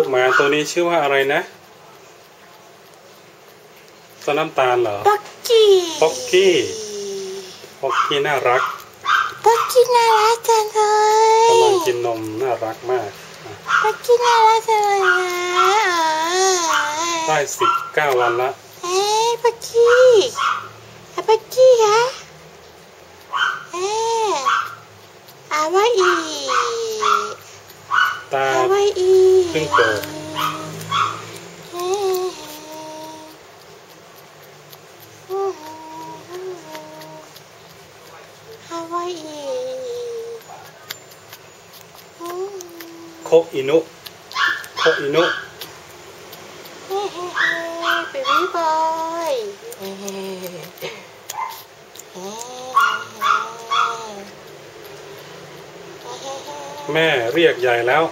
ลูกหมาตัวนี้ชื่อว่าอะไรนะตัวน้ำตาลเหรอป๊อกกี้ป๊อกกี้พอกกี้น่ารักป๊อกกี้น่ารักจังเลยกำลังกินนมน่ารักมากอะป๊อกกี้น่ารักจังเลยนะได้สิบเก้าวันละเอ้ยป๊อกกี้อะป๊อกกี้ฮะเอ๊ะอาว่าอีตาอาว่าอี เพิ่งเปิดโคอินุโคอินุเฮ้เฮ้เฮ้เบบี้บอยเฮ้เฮ้เฮ้แม่เรียกใหญ่แล้ว